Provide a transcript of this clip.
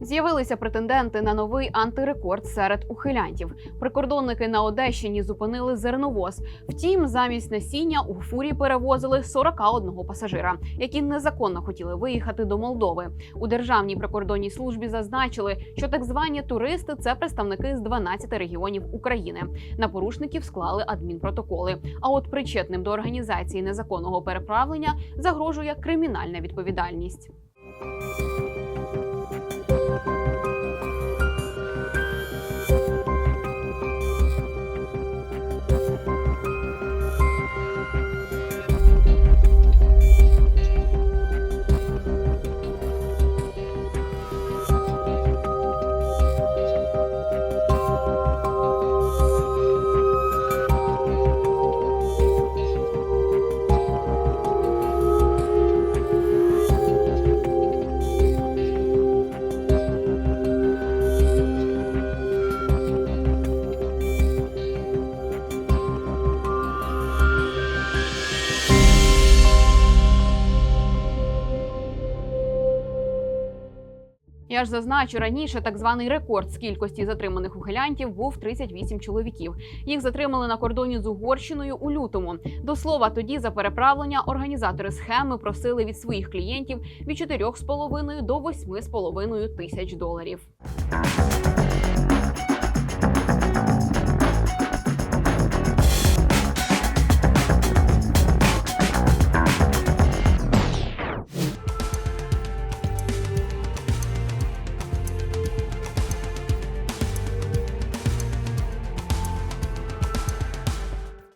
З'явилися претенденти на новий антирекорд серед ухилянтів. Прикордонники на Одещині зупинили зерновоз. Втім, замість насіння у фурі перевозили 41 пасажира, які незаконно хотіли виїхати до Молдови. У державній прикордонній службі зазначили, що так звані туристи це представники з 12 регіонів України. На порушників склали адмінпротоколи. А от причетним до організації незаконного переправлення загрожує кримінальна відповідальність. Я ж зазначу раніше так званий рекорд з кількості затриманих ухилянтів був 38 чоловіків. Їх затримали на кордоні з Угорщиною у лютому. До слова, тоді за переправлення організатори схеми просили від своїх клієнтів від 4,5 до 8,5 тисяч доларів.